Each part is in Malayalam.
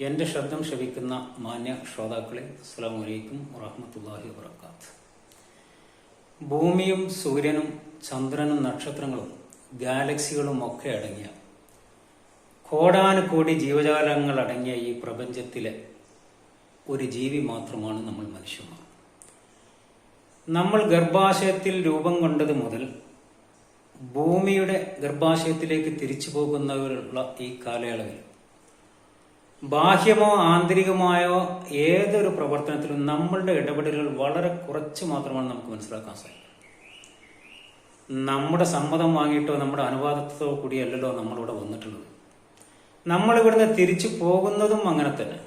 എന്റെ ശബ്ദം ശ്രവിക്കുന്ന മാന്യ ശ്രോതാക്കളെ അസ്സലാമു അലൈക്കും വറഹ്മത്തുള്ളാഹി വബറകാത്ത്. ഭൂമിയും സൂര്യനും ചന്ദ്രനും നക്ഷത്രങ്ങളും ഗാലക്സികളും ഒക്കെ അടങ്ങിയ കോടാനുകോടി ജീവജാലങ്ങൾ അടങ്ങിയ ഈ പ്രപഞ്ചത്തിലെ ഒരു ജീവി മാത്രമാണ് നമ്മൾ മനുഷ്യന്മാർ. നമ്മൾ ഗർഭാശയത്തിൽ രൂപം കൊണ്ടത് മുതൽ ഭൂമിയുടെ ഗർഭാശയത്തിലേക്ക് തിരിച്ചു പോകുന്നവരുള്ള ഈ കാലയളവിൽ ബാഹ്യമോ ആന്തരികമായോ ഏതൊരു പ്രവർത്തനത്തിലും നമ്മളുടെ ഇടപെടലുകൾ വളരെ കുറച്ച് മാത്രമാണ് നമുക്ക് മനസ്സിലാക്കാൻ സാധിക്കും നമ്മുടെ സമ്മതം വാങ്ങിയിട്ടോ നമ്മുടെ അനുവാദത്തോ കൂടിയല്ലല്ലോ നമ്മളിവിടെ വന്നിട്ടുള്ളത്. നമ്മളിവിടുന്ന് തിരിച്ചു പോകുന്നതും അങ്ങനെ തന്നെ.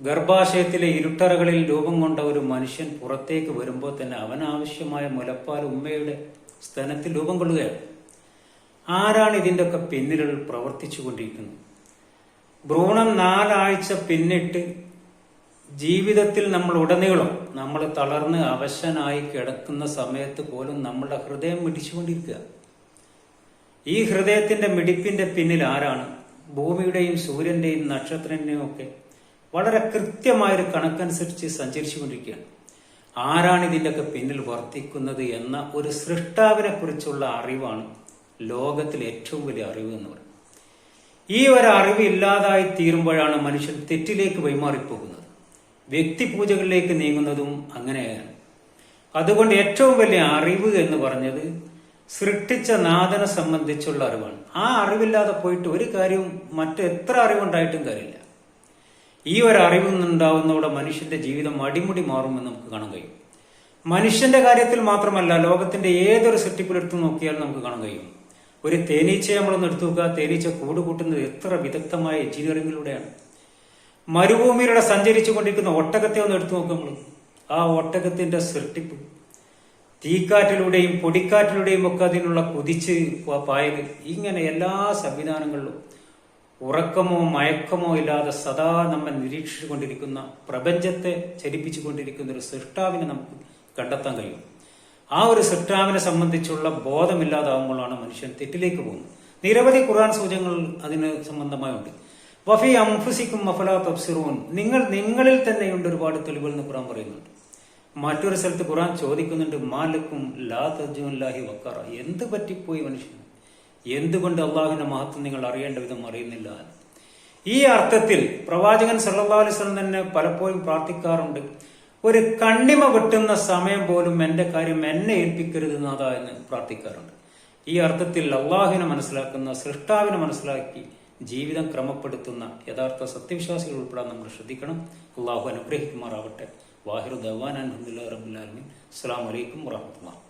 ഗർഭാശയത്തിലെ ഇരുട്ടറകളിൽ രൂപം കൊണ്ട ഒരു മനുഷ്യൻ പുറത്തേക്ക് വരുമ്പോൾ തന്നെ അവനാവശ്യമായ മുലപ്പാൽ ഉമ്മയുടെ സ്തനത്തിൽ രൂപം കൊള്ളുകയാണ്. ആരാണ് ഇതിന്റെ ഒക്കെ പിന്നിൽ പ്രവർത്തിച്ചു കൊണ്ടിരിക്കുന്നത് ഭ്രൂണം നാലാഴ്ച പിന്നിട്ട് ജീവിതത്തിൽ നമ്മൾ ഉടനീളം നമ്മൾ തളർന്ന് അവശനായി കിടക്കുന്ന സമയത്ത് പോലും നമ്മളുടെ ഹൃദയം മിടിച്ചുകൊണ്ടിരിക്കുക. ഈ ഹൃദയത്തിന്റെ മിടിപ്പിന്റെ പിന്നിൽ ആരാണ്? ഭൂമിയുടെയും സൂര്യന്റെയും നക്ഷത്രന്റെയും ഒക്കെ വളരെ കൃത്യമായൊരു കണക്കനുസരിച്ച് സഞ്ചരിച്ചുകൊണ്ടിരിക്കുകയാണ്. ആരാണ് ഇതിന്റെയൊക്കെ പിന്നിൽ വർത്തിക്കുന്നത് എന്ന ഒരു സൃഷ്ടാവിനെ കുറിച്ചുള്ള അറിവാണ് ലോകത്തിലെ ഏറ്റവും വലിയ അറിവ് എന്ന് പറയുന്നത്. ഈ ഒരു അറിവ് ഇല്ലാതായി തീരുമ്പോഴാണ് മനുഷ്യൻ തെറ്റിലേക്ക് വൈമാറിപ്പോകുന്നത് വ്യക്തിപൂജകളിലേക്ക് നീങ്ങുന്നതും അങ്ങനെയാണ്. അതുകൊണ്ട് ഏറ്റവും വലിയ അറിവ് എന്ന് പറഞ്ഞത് സൃഷ്ടിച്ച നാഥനെ സംബന്ധിച്ചുള്ള അറിവാണ്. ആ അറിവില്ലാതെ പോയിട്ട് ഒരു കാര്യവും മറ്റെത്ര അറിവുണ്ടായിട്ടും കാര്യമില്ല. ഈ ഒരു അറിവിൽ നിന്നുണ്ടാവുന്നവിടെ മനുഷ്യന്റെ ജീവിതം അടിമുടി മാറുമെന്ന് നമുക്ക് കാണാൻ കഴിയും. മനുഷ്യന്റെ കാര്യത്തിൽ മാത്രമല്ല ലോകത്തിന്റെ ഏതൊരു സെറ്റിപ്പിലെടുത്ത് നോക്കിയാലും നമുക്ക് കാണാൻ കഴിയും. ഒരു തേനീച്ചയെ നമ്മളൊന്ന് എടുത്തു നോക്കുക. തേനീച്ച കൂട് കൂട്ടുന്നത് എത്ര വിദഗ്ധമായ എഞ്ചിനീയറിംഗിലൂടെയാണ്. മരുഭൂമിയിലൂടെ സഞ്ചരിച്ചു കൊണ്ടിരിക്കുന്ന ഒട്ടകത്തെ ഒന്ന് എടുത്തു നോക്കുക നമ്മൾ ആ ഒട്ടകത്തിന്റെ സൃഷ്ടിപ്പ് തീക്കാറ്റിലൂടെയും പൊടിക്കാറ്റിലൂടെയും ഒക്കെ അതിനുള്ള കുതിച്ച് പായൽ ഇങ്ങനെ എല്ലാ സംവിധാനങ്ങളിലും ഉറക്കമോ മയക്കമോ ഇല്ലാതെ സദാ നമ്മെ നിരീക്ഷിച്ചുകൊണ്ടിരിക്കുന്ന പ്രപഞ്ചത്തെ ചലിപ്പിച്ചുകൊണ്ടിരിക്കുന്ന ഒരു സൃഷ്ടാവിനെ നമുക്ക് കണ്ടെത്താൻ കഴിയും. ആ ഒരു സൃഷ്ടാവിനെ സംബന്ധിച്ചുള്ള ബോധമില്ലാതാവുമ്പോഴാണ് മനുഷ്യൻ തെറ്റിലേക്ക് പോകുന്നത്. നിരവധി ഖുർആൻ സൂചനകൾ അതിന് സംബന്ധമായുണ്ട്. വഫി അംഫുസിക്കും മഫല തബ്സിറൂൻ. നിങ്ങൾ നിങ്ങളിൽ തന്നെയുണ്ട് ഒരുപാട് തെളിവുകൾ എന്ന് ഖുറാൻ പറയുന്നുണ്ട്. മറ്റൊരു സ്ഥലത്ത് ഖുറാൻ ചോദിക്കുന്നുണ്ട് മാലക്കും ലാ തജുല്ലാഹി വക്കറ എന്ത് പറ്റിപ്പോയി മനുഷ്യൻ എന്തുകൊണ്ട് അള്ളാഹുവിന്റെ മഹത്വം നിങ്ങൾ അറിയേണ്ട വിധം അറിയുന്നില്ല? ഈ അർത്ഥത്തിൽ പ്രവാചകൻ അലൈഹി വസല്ലം തന്നെ പലപ്പോഴും പ്രാർത്ഥിക്കാറുണ്ട്. ഒരു കണ്ണിമ വെട്ടുന്ന സമയം പോലും എന്റെ കാര്യം എന്നെ ഏൽപ്പിക്കരുത് നാഥ എന്ന് പ്രാർത്ഥിക്കാറുണ്ട്. ഈ അർത്ഥത്തിൽ അള്ളാഹുവിനെ മനസ്സിലാക്കുന്ന സൃഷ്ടാവിനെ മനസ്സിലാക്കി ജീവിതം ക്രമപ്പെടുത്തുന്ന യഥാർത്ഥ സത്യവിശ്വാസികൾ ഉൾപ്പെടാൻ നമ്മൾ ശ്രദ്ധിക്കണം. അള്ളാഹു അനുഗ്രഹിക്കുമാറാവട്ടെ. വാഹിറു ദവാൻ അലഹമുല്ലാ റബുല്ലാലമീൻ അസ്സാം വലൈക്കും വാഹമത്തുള്ള